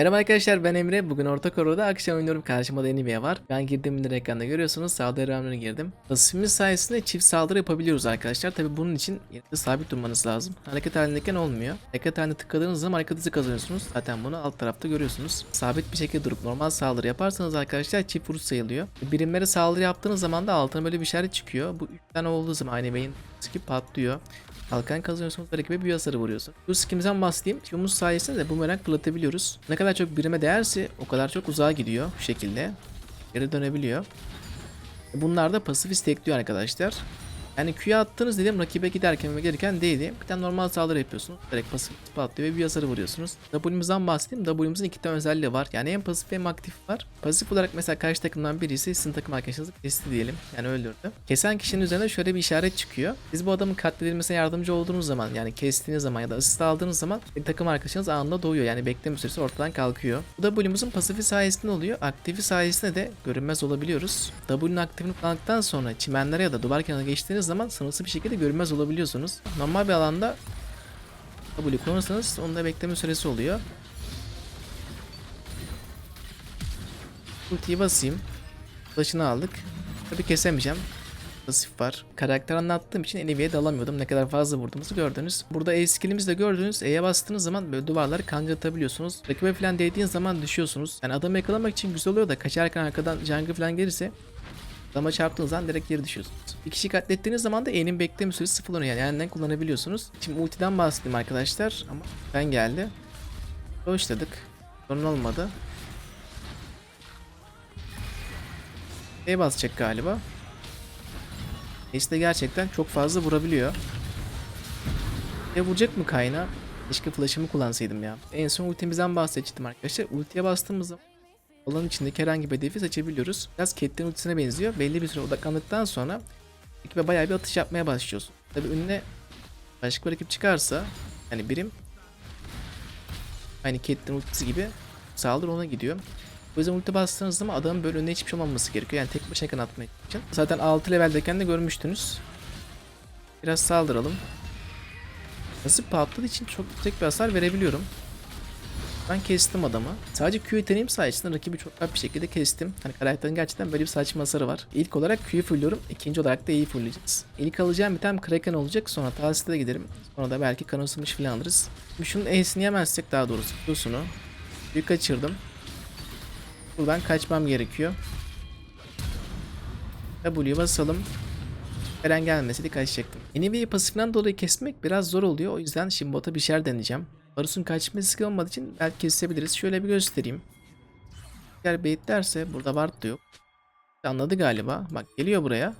Merhaba arkadaşlar ben Emre. Bugün Orta Koro'da akşam oynuyorum. Karşıma da Nvidia var. Ben girdiğim indir ekranda görüyorsunuz. Sağda Ramler'e girdim. Pasifimiz sayesinde çift saldırı yapabiliyoruz arkadaşlar. Tabi bunun için yerinde sabit durmanız lazım. Hareket halindeyken olmuyor. Hareket halinde tıkladığınız zaman hareket hızı kazanıyorsunuz. Zaten bunu alt tarafta görüyorsunuz. Sabit bir şekilde durup normal saldırı yaparsanız arkadaşlar çift vuruş sayılıyor. Birimlere saldırı yaptığınız zaman da altına böyle bir işaret çıkıyor. Bu 3 tane olduğu zaman aynı beyin skip patlıyor. Kalkan kazanıyorsunuz rakibe bir hasarı vuruyorsun. Bu skimizden bahsedeyim. Skimimiz sayesinde de bumerang fırlatabiliyoruz. Ne kadar çok birime değerse o kadar çok uzağa gidiyor bu şekilde. Geri dönebiliyor. Bunlar da pasif istekliyor arkadaşlar. Yani Q'ya attığınız dedim rakibe giderken ve gelirken değdi. Bir tane normal saldırı yapıyorsunuz. Direkt pasif patlıyor ve bir hasarı vuruyorsunuz. W'muzdan bahsedeyim. W'muzun iki tane özelliği var. Yani hem pasif hem aktif var. Pasif olarak mesela karşı takımdan birisi sizin takım arkadaşınızı kesti diyelim. Yani öldürdü. Kesen kişinin üzerinde şöyle bir işaret çıkıyor. Siz bu adamın katledilmesine yardımcı olduğunuz zaman yani kestiğiniz zaman ya da asist aldığınız zaman bir takım arkadaşınız anında doğuyor. Yani bekleme süresi ortadan kalkıyor. Bu W'muzun pasifi sayesinde oluyor. Aktifi sayesinde de görünmez olabiliyoruz. W'nun aktifini kullandıktan sonra çimenlere ya da duvar kenarına geçtiğiniz zaman sınırsız bir şekilde görünmez olabiliyorsunuz. Normal bir alanda W kullanırsanız onun da bekleme süresi oluyor. Ultiyi basayım. Flash'ını aldık. Tabi kesemeyeceğim. Pasif var. Karakter anlattığım için Enivi'ye dalamıyordum. Ne kadar fazla vurduğumuzu gördünüz. Burada E skillimizde gördünüz. E'ye bastığınız zaman böyle duvarları kangatabiliyorsunuz. Rakibe falan değdiğiniz zaman düşüyorsunuz. Yani adamı yakalamak için güzel oluyor da kaçarken arkadan jungle falan gelirse Adama çarptığınız zaman direkt geri düşüyorsunuz. Bir kişi katlettiğiniz zaman da E'nin bekleme süresi sıfırlanıyor. Yani yandan kullanabiliyorsunuz. Şimdi ultiden bahsedeyim arkadaşlar. Ama ben geldi. Başladık. Sorun olmadı. E basacak galiba. Ace de gerçekten çok fazla vurabiliyor. E vuracak mı kayna? Keşke flash'ımı kullansaydım ya. En son ultimizden bahsedecektim arkadaşlar. Ultiye bastığımız zaman alanın içindeki herhangi bir hedefi seçebiliyoruz. Biraz Catelyn ultisine benziyor. Belli bir süre odaklandıktan sonra ekibe bayağı bir atış yapmaya başlıyorsun. Tabi önüne başka bir rakip çıkarsa hani birim aynı Catelyn ultisi gibi saldırı ona gidiyor. O yüzden ulti bastığınız zaman adamın böyle önüne hiçbir şey olmaması gerekiyor. Yani tek başına kanatmak için. Zaten 6 leveldeyken de görmüştünüz. Biraz saldıralım. Nasıl patladığı için çok yüksek bir hasar verebiliyorum. Ben kestim adamı. Sadece Q yeteneğim sayesinde rakibi çok rahat bir şekilde kestim. Hani karakterin gerçekten böyle bir saçma hasarı var. İlk olarak Q'yu fulluyorum. ikinci olarak da E'yi fullleyeceğiz. İlk alacağım bir tane Kraken olacak. Sonra Talsit'e giderim. Sonra da belki kan ısınmış falan alırız. Şimdi şunun E'sini yemezsek daha doğrusu. Q'sunu. Bir kaçırdım. Buradan kaçmam gerekiyor. W'yu basalım. Eren gelmeseydi kaçacaktım. Enivi'yi pasifinden dolayı kesmek biraz zor oluyor. O yüzden şimdi bota bir şeyler deneyeceğim. Varus'un kaçma riski olmadığı için belki kesebiliriz. Şöyle bir göstereyim. Eğer baitlerse burada ward da yok. Anladı galiba. Bak geliyor buraya.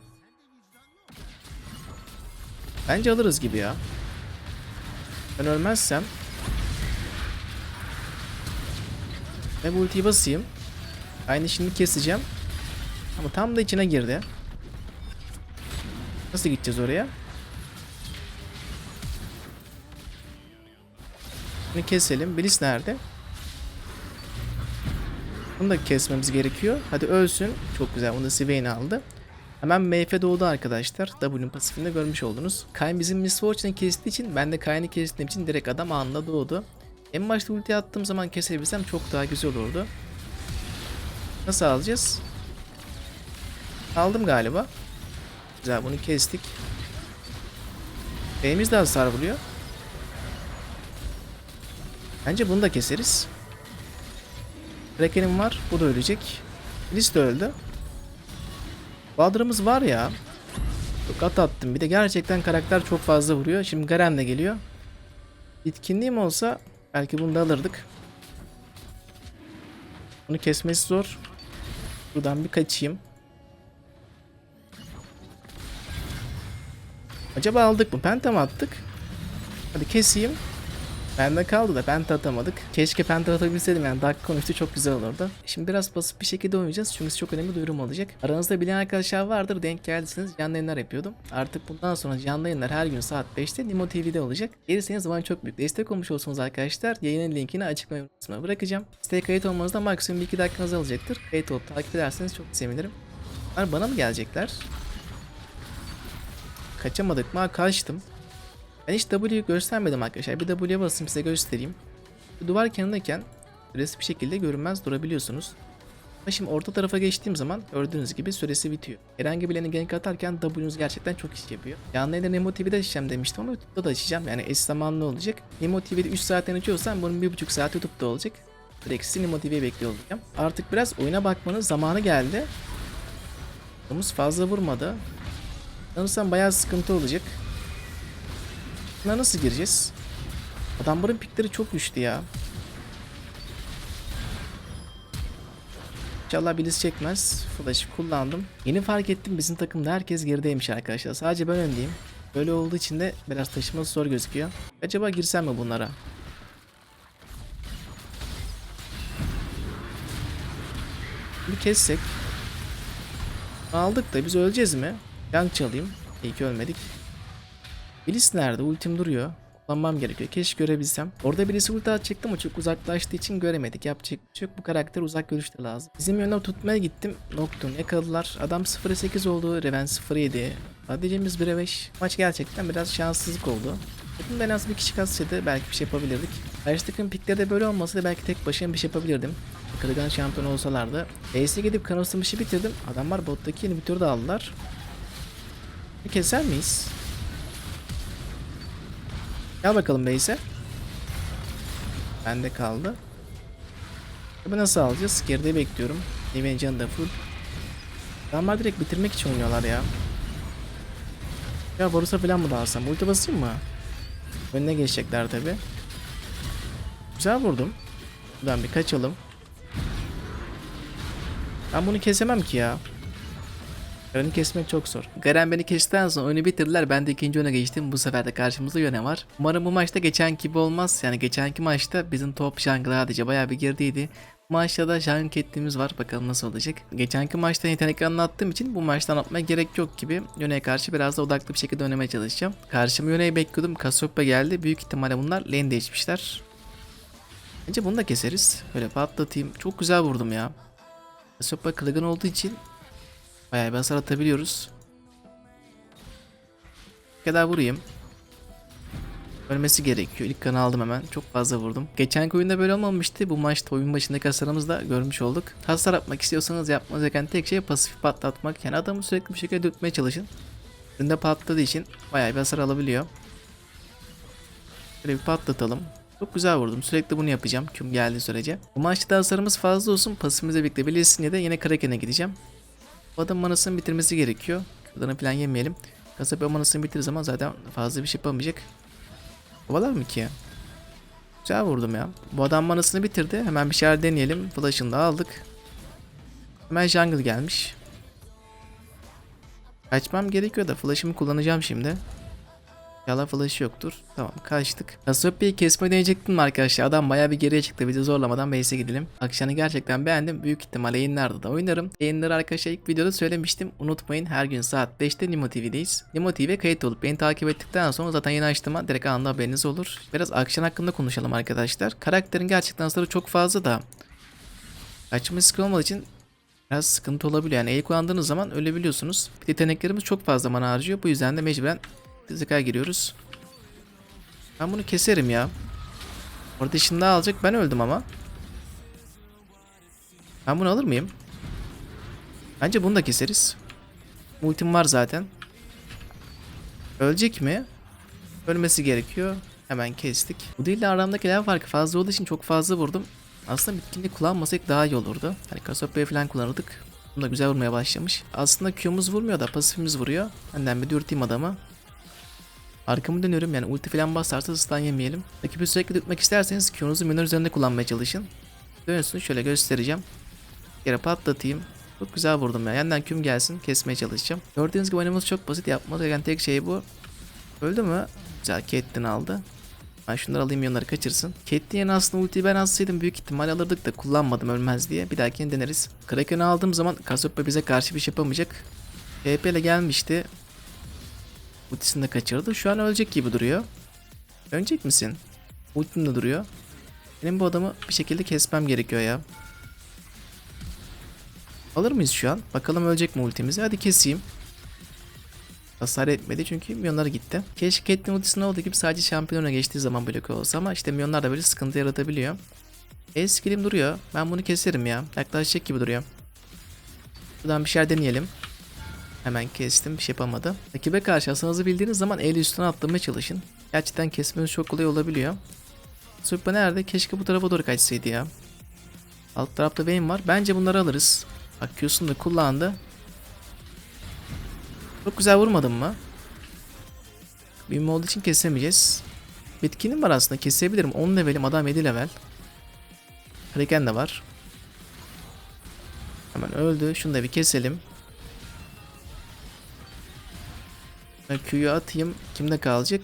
Bence alırız gibi ya. Ben ölmezsem ve bu ultiyi basayım. Aynı şimdi keseceğim. Ama tam da içine girdi. Nasıl gideceğiz oraya? Bunu keselim. Bilis nerede? Bunu da kesmemiz gerekiyor. Hadi ölsün. Çok güzel. Bunu da Swain aldı. Hemen MF doğdu arkadaşlar. W'nin pasifinde görmüş oldunuz. Kayn bizim Miss Fortune'ı kestiği için ben de Kayn'ı kestiğim için direkt adam anında doğdu. En başta ulti attığım zaman kesebilsem çok daha güzel olurdu. Nasıl alacağız? Aldım galiba. Güzel bunu kestik. B'miz de hasar vuruyor. Bence bunu da keseriz. Kraken'im var. Bu da ölecek. Lis de öldü. Baldır'ımız var ya. Çok at attım. Bir de gerçekten karakter çok fazla vuruyor. Şimdi Garen de geliyor. Bitkinliğim olsa belki bunu da alırdık. Bunu kesmesi zor. Buradan bir kaçayım. Acaba aldık mı? Penta mı attık? Hadi keseyim. Bende kaldı da penta atamadık. Keşke penta atabilseydim yani dakika 13'te çok güzel olurdu. Şimdi biraz basit bir şekilde oynayacağız çünkü çok önemli duyurum olacak. Aranızda bilen arkadaşlar vardır denk geldiyseniz canlı yayınlar yapıyordum. Artık bundan sonra canlı yayınlar her gün saat 5'te Nimo TV'de olacak. Gelirseniz zaman çok büyük destek olmuş olsunuz arkadaşlar. Yayının linkini açıklama kısmına bırakacağım. Siteye kayıt olmanızda maksimum 2 dakikanızı alacaktır. Kayıt olup takip ederseniz çok sevinirim. Bunlar bana mı gelecekler? Kaçamadık mı? Kaçtım. Ben hiç W'yu göstermedim arkadaşlar. Bir W'ye basayım size göstereyim. Duvar kenarındayken süresi bir şekilde görünmez durabiliyorsunuz. Ama şimdi orta tarafa geçtiğim zaman gördüğünüz gibi süresi bitiyor. Herhangi birine gank atarken W'nuz gerçekten çok iş yapıyor. Canlı yayında Nemo TV'de açacağım demiştim ama YouTube'da da açacağım. Yani eş zamanlı olacak. Nemo TV'de 3 saatten açıyorsam bunun 1,5 saat YouTube'da olacak. Rex'i Nemo TV'ye bekliyor olacağım. Artık biraz oyuna bakmanın zamanı geldi. Domuz fazla vurmadı. Sanırsam bayağı sıkıntı olacak. Buna nasıl gireceğiz? Adamların pikleri çok güçlü ya. İnşallah birisi çekmez. Flash'ı kullandım. Yeni fark ettim bizim takımda herkes gerideymiş arkadaşlar. Sadece ben öndeyim. Böyle olduğu için de biraz taşıması zor gözüküyor. Acaba girsem mi bunlara? Bir kessek. Aldık da biz öleceğiz mi? Yan çalayım. İyi ki ölmedik. Bilis nerede? Ultim duruyor. Kullanmam gerekiyor. Keşke görebilsem. Orada birisi ulti atacaktı ama çok uzaklaştığı için göremedik. Yapacak bir şey yok. Bu karakter uzak görüşte lazım. Bizim yönden tutmaya gittim. Nocturne yakaladılar. Adam 0'a oldu. Reven 0'a Sadece'miz 1'e 5. Maç gerçekten biraz şanssızlık oldu. Takımda en az bir kişi kalsaydı belki bir şey yapabilirdik. Karşı takım pikleri de böyle olmasaydı belki tek başıma bir şey yapabilirdim. Kırıgan şampiyon olsalardı. Base'e gidip işi bitirdim. Adamlar bottaki inhibitörü de aldılar. Bir keser miyiz? Gel bakalım base'e. Bende kaldı. Tabi nasıl alacağız? Geride bekliyorum. Neven canı da full. Adamlar direkt bitirmek için oynuyorlar ya. Ya Borus'a falan mı dalsam? Ulti basayım mı? Önüne geçecekler tabi. Güzel vurdum. Buradan bir kaçalım. Ben bunu kesemem ki ya. Önü kesmek çok zor. Garen beni kestikten sonra oyunu bitirdiler. Ben de ikinci öne geçtim. Bu sefer de karşımızda Yone var. Umarım bu maçta geçen gibi olmaz. Yani geçenki maçta bizim top jungle sadece bayağı bir girdiydi. Bu maçta da jungle kettiğimiz var. Bakalım nasıl olacak. Geçenki maçta yetenek anlattığım için bu maçta anlatmaya gerek yok gibi. Yone'ye karşı biraz da odaklı bir şekilde oynamaya çalışacağım. Karşıma Yone'yi bekliyordum. Cassiopeia geldi. Büyük ihtimalle bunlar lane değişmişler. Bence bunu da keseriz. Böyle patlatayım. Çok güzel vurdum ya. Cassiopeia kılıgın olduğu için Bayağı bir hasar atabiliyoruz. Bir kadar vurayım. Ölmesi gerekiyor. İlk kanı aldım hemen. Çok fazla vurdum. Geçen oyunda böyle olmamıştı. Bu maçta oyun başındaki hasarımızı da görmüş olduk. Hasar atmak istiyorsanız yapmanız gereken tek şey pasif patlatmak. Yani adamı sürekli bir şekilde dürtmeye çalışın. Önünde patladığı için bayağı bir hasar alabiliyor. Böyle bir patlatalım. Çok güzel vurdum. Sürekli bunu yapacağım. Küm geldiği sürece. Bu maçta hasarımız fazla olsun. Pasifimize birlikte bilirsin ya da yine Kraken'e gideceğim. Adam manasını bitirmesi gerekiyor. Kırdanı falan yemeyelim. Kasap manasını bitir zaman zaten fazla bir şey yapamayacak. Kovalar mı ki? Güzel vurdum ya. Bu adam manasını bitirdi. Hemen bir şeyler deneyelim. Flash'ını da aldık. Hemen jungle gelmiş. Kaçmam gerekiyor da flash'ımı kullanacağım şimdi. İnşallah flash yoktur. Tamam kaçtık. Cassiopea'yı kesme deneyecektim arkadaşlar. Adam bayağı bir geriye çıktı. Bizi zorlamadan base'e gidelim. Akşamı gerçekten beğendim. Büyük ihtimalle yayınlarda da oynarım. Yayınları arkadaşlar ilk videoda söylemiştim. Unutmayın her gün saat 5'te Nimo TV'deyiz. Nimo TV kayıt olup beni takip ettikten sonra zaten yeni açtığıma direkt anında haberiniz olur. Biraz akşam hakkında konuşalım arkadaşlar. Karakterin gerçekten hasarı çok fazla da. Kaçma skill olmadığı için biraz sıkıntı olabiliyor. Yani el kullandığınız zaman ölebiliyorsunuz. Yeteneklerimiz çok fazla mana harcıyor. Bu yüzden de mecburen Fizikal giriyoruz. Ben bunu keserim ya. Orada şimdi alacak. Ben öldüm ama. Ben bunu alır mıyım? Bence bunu da keseriz. Ultim var zaten. Ölecek mi? Ölmesi gerekiyor. Hemen kestik. Bu değil de aramdaki level farkı fazla olduğu için çok fazla vurdum. Aslında bitkinlik kullanmasak daha iyi olurdu. Hani Cassiopeia falan kullanırdık. Bunu da güzel vurmaya başlamış. Aslında Q'muz vurmuyor da pasifimiz vuruyor. Benden bir dürteyim adamı. Arkamı dönüyorum yani ulti falan basarsa stun yemeyelim. Rakibi sürekli tutmak isterseniz Q'nuzu minor üzerinde kullanmaya çalışın. Dönsün şöyle göstereceğim. Yere patlatayım. Çok güzel vurdum ya. Yandan küm gelsin kesmeye çalışacağım. Gördüğünüz gibi oyunumuz çok basit. Yapması gereken tek şey bu. Öldü mü? Güzel Caitlyn aldı. Ben şunları alayım yanları kaçırsın. Caitlyn'in aslında ultiyi ben alsaydım büyük ihtimal alırdık da kullanmadım ölmez diye. Bir dahakini deneriz. Kraken'ı aldığım zaman Cassiopeia bize karşı bir şey yapamayacak. HP ile gelmişti. Ultisini de kaçırdı. Şu an ölecek gibi duruyor. Ölecek misin? Ultim de duruyor. Benim bu adamı bir şekilde kesmem gerekiyor ya. Alır mıyız şu an? Bakalım ölecek mi ultimizi? Hadi keseyim. Hasar etmedi çünkü milyonlar gitti. Keşke Caitlyn ultisinin olduğu gibi sadece şampiyona geçtiği zaman bloke olsa ama işte milyonlar da böyle sıkıntı yaratabiliyor. E skillim duruyor. Ben bunu keserim ya. Yaklaşacak gibi duruyor. Buradan bir şeyler deneyelim. Hemen kestim. Bir şey yapamadı. Rakibe karşı hasarınızı bildiğiniz zaman el üstüne atlamaya çalışın. Gerçekten kesmeniz çok kolay olabiliyor. Supra nerede? Keşke bu tarafa doğru kaçsaydı ya. Alt tarafta Vayne var. Bence bunları alırız. Bak Q'sunu da kullandı. Çok güzel vurmadım mı? Büyüme olduğu için kesemeyeceğiz. Bitkinim var aslında kesebilirim. 10 levelim adam 7 level. Kraken de var. Hemen öldü. Şunu da bir keselim. Q'yu atayım. Kimde kalacak?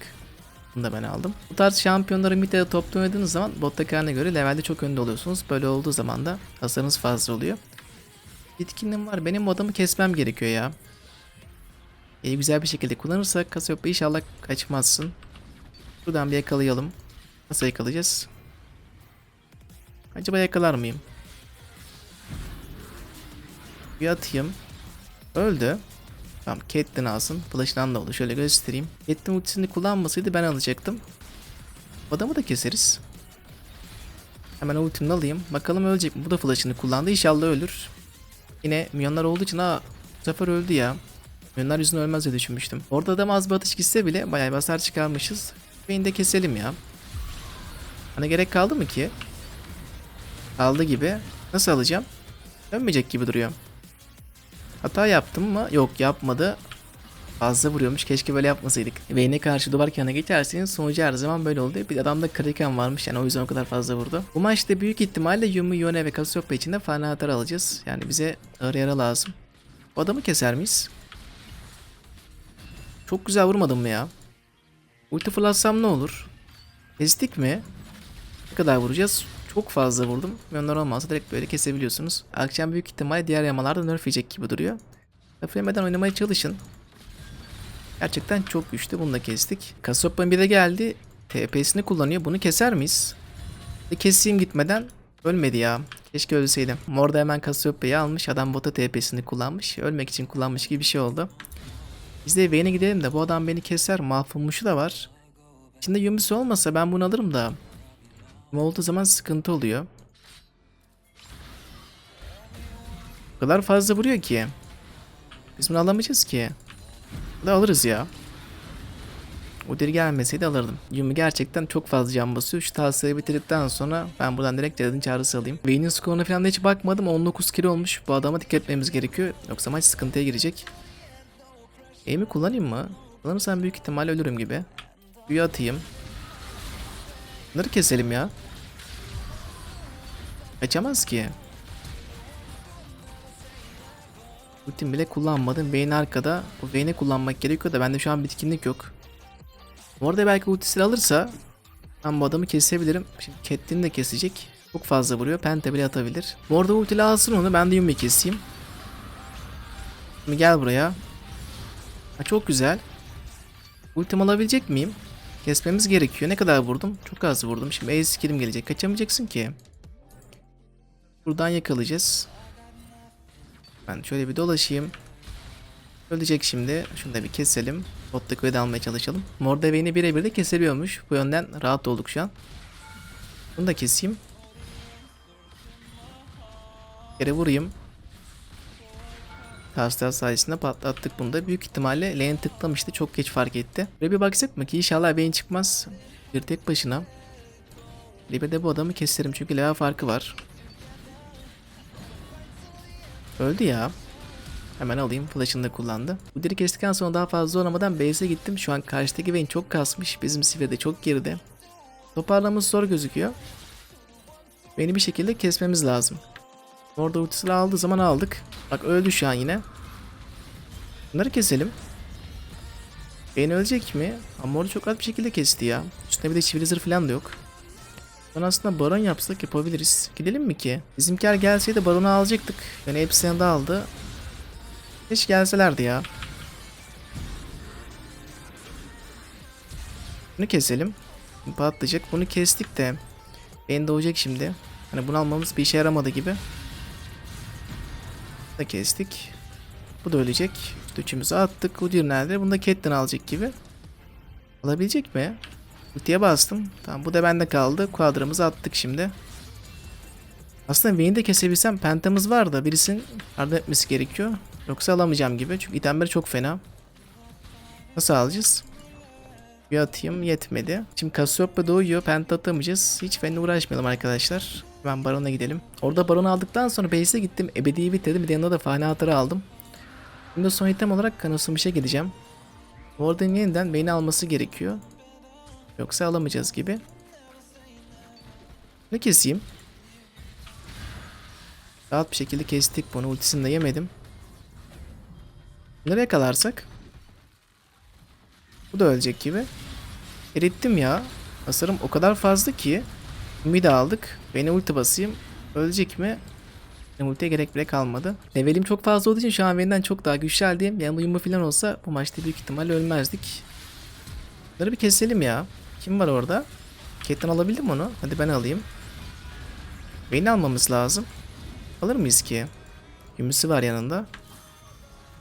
Bunu da ben aldım. Bu tarz şampiyonları mid'de toplu oynadığınız zaman bottakilerine göre levelde çok önde oluyorsunuz. Böyle olduğu zaman da hasarınız fazla oluyor. Bitkinim var. Benim bu adamı kesmem gerekiyor ya. İyi güzel bir şekilde kullanırsak Cassiopeia inşallah kaçmazsın. Buradan bir yakalayalım. Nasıl yakalayacağız? Acaba yakalar mıyım? Bir atayım. Öldü. Tamam Catelyn alsın. Flash'dan da oldu. Şöyle göstereyim. Catelyn ultisini kullanmasaydı ben alacaktım. Adamı da keseriz. Hemen ultimini alayım. Bakalım ölecek mi? Bu da flash'ını kullandı. İnşallah ölür. Yine milyonlar olduğu için ha bu sefer öldü ya. Milyonlar yüzünden ölmez diye düşünmüştüm. Orada adam az bir atış gitse bile bayağı bir hasar çıkarmışız. Beni de keselim ya. Hani gerek kaldı mı ki? Kaldı gibi. Nasıl alacağım? Dönmeyecek gibi duruyor. Hata yaptım mı? Yok yapmadı. Fazla vuruyormuş. Keşke böyle yapmasaydık. Vayne'e karşı duvar kenarına geçerseniz sonucu her zaman böyle oldu. Bir adamda Kraken varmış yani o yüzden o kadar fazla vurdu. Bu maçta büyük ihtimalle Yumi, Yone ve Cassiopeia için de fena atar alacağız. Yani bize ağır yara lazım. Bu adamı keser miyiz? Çok güzel vurmadım mı ya? Ulti fırlatsam ne olur? Kestik mi? Ne kadar vuracağız? Çok fazla vurdum. Milyonlar olmazsa direkt böyle kesebiliyorsunuz. Akşam büyük ihtimal diğer yamalarda nerf yiyecek gibi duruyor. Laflemeden oynamaya çalışın. Gerçekten çok güçlü. Bunu da kestik. Kasop'un bir de geldi. TP'sini kullanıyor. Bunu keser miyiz? Bir keseyim gitmeden. Ölmedi ya. Keşke ölseydim. Morda hemen Kasiopea'yı almış. Adam bota TP'sini kullanmış. Ölmek için kullanmış gibi bir şey oldu. Biz de Vayne'e gidelim de bu adam beni keser. Mahvolmuşu da var. İçinde Yumi'si olmasa ben bunu alırım da. Ama olduğu zaman sıkıntı oluyor. O kadar fazla vuruyor ki. Biz bunu alamayacağız ki. Da alırız ya. O deri gelmeseydi alırdım. Yumi gerçekten çok fazla can basıyor. Şu tavsiyeyi bitirdikten sonra ben buradan direkt Jared'in çağrısı alayım. Vayne'in skoruna falan da hiç bakmadım. 19 kilo olmuş. Bu adama dikkat etmemiz gerekiyor. Yoksa maç sıkıntıya girecek. Aim'i kullanayım mı? Kullanırsam büyük ihtimal ölürüm gibi. Büyü atayım. Bunları keselim ya. Kaçamaz ki. Ultim bile kullanmadım. Vayne arkada. Bu Vayne'i kullanmak gerekiyor da bende şu an bitkinlik yok. Orada belki ultisini alırsa ben bu adamı kesebilirim. Şimdi Catelyn de kesecek. Çok fazla vuruyor. Penta bile atabilir. Arada ultili alsın onu. Ben de Yumi'yi keseyim. Şimdi gel buraya. Ha, çok güzel. Ultim alabilecek miyim? Kesmemiz gerekiyor. Ne kadar vurdum? Çok az vurdum. Şimdi ace skill'im gelecek. Kaçamayacaksın ki. Buradan yakalayacağız. Ben şöyle bir dolaşayım. Ölecek şimdi. Şunu da bir keselim. Bottaki öde almaya çalışalım. Morda Vayne'i birebir de kesebiliyormuş. Bu yönden rahat olduk şu an. Bunu da keseyim. Bir kere vurayım. Kastel sayesinde patlattık bunu da. Büyük ihtimalle lane tıklamıştı. Çok geç fark etti. Böyle bir baksak mı ki inşallah Vayne çıkmaz. Bir tek başına. Liber'de bu adamı keserim çünkü level farkı var. Öldü ya. Hemen alayım. Flash'ını da kullandı. Bu diri kestikten sonra daha fazla olamadan base'e gittim. Şu an karşıdaki Vayne çok kasmış. Bizim Sivir de çok geride. Toparlamamız zor gözüküyor. Vayne'i bir şekilde kesmemiz lazım. Orada ultisini aldığı zaman aldık. Bak öldü şu an yine. Bunları keselim. Vayne ölecek mi? Ama orada çok rahat bir şekilde kesti ya. Üstüne bir de çivili zırh falan da yok. Ben aslında baron yapsak yapabiliriz. Gidelim mi ki? Bizimkiler gelseydi baronu alacaktık. Yani hepsini de aldı. Hiç gelselerdi ya. Bunu keselim. Patlayacak. Bunu kestik de. Beni doğacak şimdi. Hani bunu almamız bir işe yaramadı gibi. Bunu da kestik. Bu da ölecek. Üçümüzü attık. Udyr nerede? Bunu da Catelyn alacak gibi. Alabilecek mi? Ultiye bastım. Tamam bu da bende kaldı. Kuadramızı attık şimdi. Aslında Vayne'i de kesebilsem pentamız var da birisinin yardım etmesi gerekiyor. Yoksa alamayacağım gibi. Çünkü itemleri çok fena. Nasıl alacağız? Bir atayım yetmedi. Şimdi Cassiopeia doğuyor. Penta atamayacağız. Hiç fena uğraşmayalım arkadaşlar. Hemen Baron'a gidelim. Orada Baron'u aldıktan sonra base'e gittim. Ebedi'yi bitirdim. Bir de yanında da fani hatırı aldım. Şimdi son item olarak Kanosumiş'e gideceğim. Oradan yeniden beni alması gerekiyor. Yoksa alamayacağız gibi. Ne keseyim? Rahat bir şekilde kestik bunu. Ultisini de yemedim. Nereye kalarsak? Bu da ölecek gibi. Erittim ya. Hasarım o kadar fazla ki. Ümid aldık. Beni ulti basayım. Ölecek mi? Benim ultiye gerek bile kalmadı. Levelim çok fazla olduğu için şu an benden çok daha güçlendim. Yani uyumu falan olsa bu maçta büyük ihtimalle ölmezdik. Bunları bir keselim ya. Kim var orada? Catelyn alabildim onu. Hadi ben alayım. Beni almamız lazım. Alır mıyız ki? Gümüşü var yanında.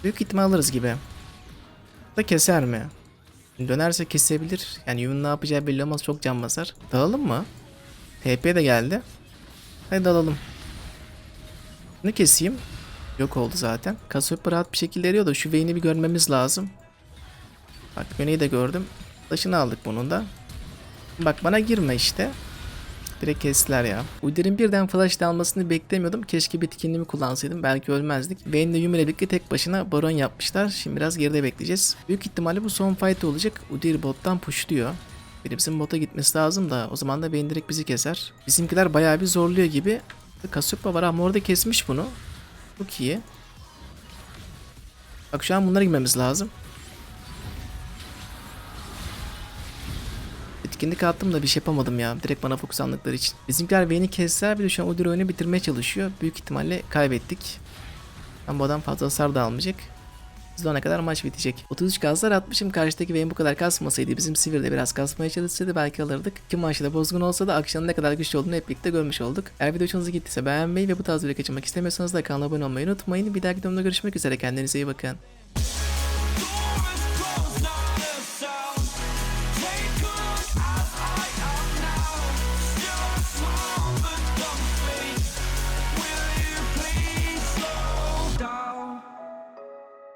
Büyük ihtimal alırız gibi. Da keser mi? Dönerse kesebilir. Yani Yu'nun ne yapacağı belli olmaz. Çok can basar. Dalalım mı? TP de geldi. Hadi dalalım. Ne keseyim? Yok oldu zaten. Cassiopeia rahat bir şekilde eriyor da şu Vayne'i bir görmemiz lazım. Bak Vayne'i de gördüm. Taşını aldık bunun da. Bak bana girme işte. Direkt kestiler ya. Udyr'in birden flash almasını beklemiyordum. Keşke bitkinliğimi kullansaydım. Belki ölmezdik. Vayne ile Yumi ile birlikte tek başına baron yapmışlar. Şimdi biraz geride bekleyeceğiz. Büyük ihtimalle bu son fight olacak. Udyr bottan pushluyor. Birimizin bota gitmesi lazım da o zaman da Vayne direkt bizi keser. Bizimkiler bayağı bir zorluyor gibi. Cassiopeia var ama orada kesmiş bunu. Çok iyi. Bak şu an bunlara girmemiz lazım. Etkinlik attım da bir şey yapamadım ya. Direkt bana fokus aldıkları için. Bizimkiler Vayne'i kesseler bir de şu an Udyr oyunu bitirmeye çalışıyor. Büyük ihtimalle kaybettik. Ama bu adam fazla hasar da almayacak. Biz de ona kadar maç bitecek. 33 gazlar atmışım. Karşıdaki Vayne bu kadar kasmasaydı bizim Sivir de biraz kasmaya çalışsaydı belki alırdık. İki maçta bozgun olsa da akşamın ne kadar güçlü olduğunu hep birlikte görmüş olduk. Eğer video hoşunuza gittiyse beğenmeyi ve bu tarz video kaçırmak istemiyorsanız da kanala abone olmayı unutmayın. Bir dahaki videomda görüşmek üzere. Kendinize iyi bakın.